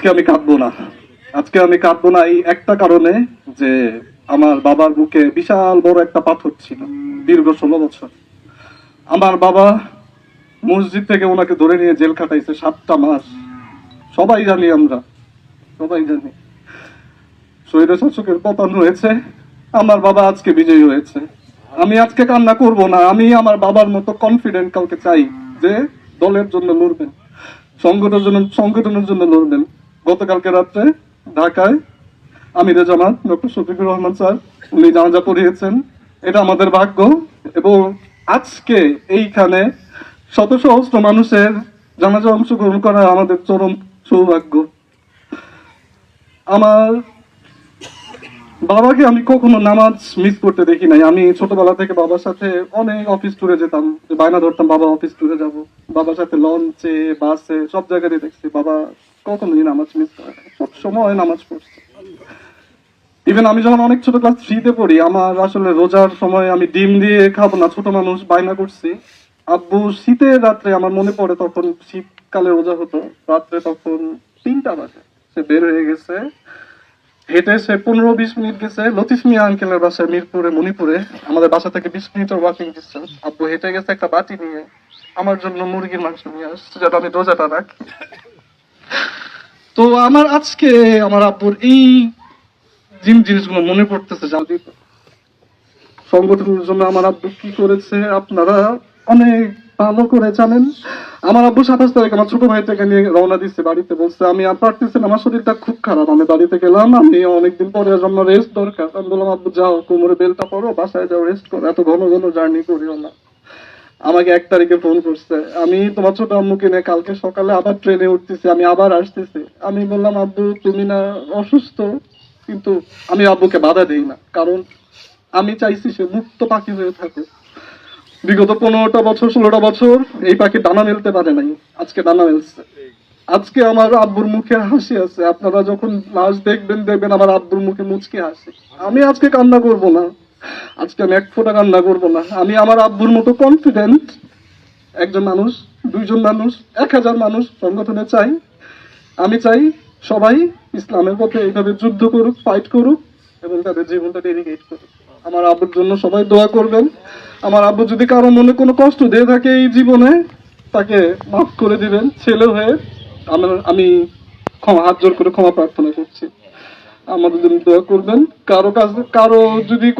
আজকে আমি কাঁদবো না। আজকে আমি কাঁদবো না এই একটা কারণে যে আমার বাবার বুকে বিশাল বড় একটা পাথর ছিল, দীর্ঘ ষোলো বছর। আমার বাবা মসজিদ থেকে ওনাকে ধরে নিয়ে জেল খাটাইছে সাতটা মাস। সবাই জানি আমরা, সবাই জানি। শহীদ শাসকের পতন হয়েছে, আমার বাবা আজকে বিজয়ী হয়েছে। আমি আজকে কান্না করব না, আমি আমার বাবার মতো কনফিডেন্ট কাউকে চাই যে দলের জন্য লড়বেন, সংগঠনের জন্য সংগঠনের জন্য লড়বেন। গতকালকে রাত্রে ঢাকায় আমিরে জামাত, ডক্টর শফিকুর রহমান স্যার, উনি জানাজা পড়িয়েছেন। এটা আমাদের ভাগ্য এবং আজকে এইখানে শত সহস্র মানুষের জানাজা অংশগ্রহণ করা আমাদের চরম সৌভাগ্য। আমার বাবাকে আমি কখনো নামাজ মিস করতে দেখি নাই। আমি ছোটবেলা থেকে বাবার সাথে অনেক অফিস ট্যুরে যেতাম বায়না ধরতাম, বাবা অফিস ট্যুরে যাব। বাবার সাথে লঞ্চে বাসে সব জায়গায় দেখছি, বাবা, কখনোই নামাজ মিস করে। সব সময় নামাজ পড়ছে। ইভেন আমি যখন অনেক ছোট ক্লাস থ্রিতে পড়ি, আমার আসলে রোজার সময় আমি ডিম দিয়ে খাব না, ছোট মানুষ বায়না করছি। আব্বু শীতের রাত্রে আমার মনে পড়ে তখন শীতকালে রোজা হতো। রাত্রে তখন তিনটা বাজে। সে বের হয়ে গেছে। পনেরো বিশ মিনিট গেছে। লতিফ মিয়া আঙ্কেলের বাসায়, মিরপুরে, মণিপুরে। আমাদের বাসা থেকে বিশ মিনিটের ওয়াকিং ডিস্টেন্স আব্বু হেঁটে গেছে একটা বাটি নিয়ে। আমার জন্য মুরগির মাংস নিয়ে আসছে যেটা আমি রোজাটা রাখি। তো আমার আজকে আমার আব্বুর এই জিন- জিনিসগুলো মনে পড়তেছে জানি সংগঠনের জন্য আমার আব্বু কি করেছে, আপনারা অনেক ভালো করে জানেন। আমার আব্বু সাতাশ তারিখ আমার ছোট ভাই থেকে নিয়ে রওনা দিচ্ছে বাড়িতে বলছে আমি আর পারতেছি না, আমার শরীরটা খুব খারাপ আমি বাড়িতে গেলাম আমি অনেকদিন পরে আমার রেস্ট দরকার। আমি বললাম আব্বু যাও কোমরে বেলটা পরো বাসায় যাও রেস্ট করো এত ঘন ঘন জার্নি করিও না। আমাকে এক তারিখে ফোন করছে আমি তোমার ছোট আম্মুকে নিয়ে কালকে সকালে আবার ট্রেনে উঠতেছি আমি আবার আসতেছি। আমি বললাম আব্বু তুমি না অসুস্থ? কিন্তু আমি আব্বুকে বাধা দিই না কারণ আমি চাইছি সে মুক্ত পাখি হয়ে থাকে বিগত পনেরোটা বছর, ষোলোটা বছর এই পাখি ডানা মেলতে পারে নাই। আজকে ডানা মেলছে। আজকে আমার আব্বুর মুখে হাসি আছে। আপনারা যখন লাশ দেখবেন দেখবেন আমার আব্বুর মুখে মুচকে হাসি। আমি আজকে কান্না করব না। আজকে আমি এক ফোঁটা কান্না করব না। আমি আমার আব্বুর মতো কনফিডেন্ট একজন মানুষ, দুইজন মানুষ, এক হাজার মানুষ সংগঠনে চাই। আমি চাই সবাই ইসলামের পথে এইভাবে যুদ্ধ করুক ফাইট করুক এবং তাদের জীবনটা ডেডিকেট করুক। আমার আব্বুর জন্য সবাই দোয়া করবেন। আমার আব্বু যদি কারও মনে কোনো কষ্ট দিয়ে থাকে এই জীবনে, তাকে মাফ করে দিবেন। ছেলে হয়ে আমার আমি ক্ষমা হাত জোর করে ক্ষমা প্রার্থনা করছি। আমাদের জন্য দোয়া করবেন। কারও কাছে কারও যদি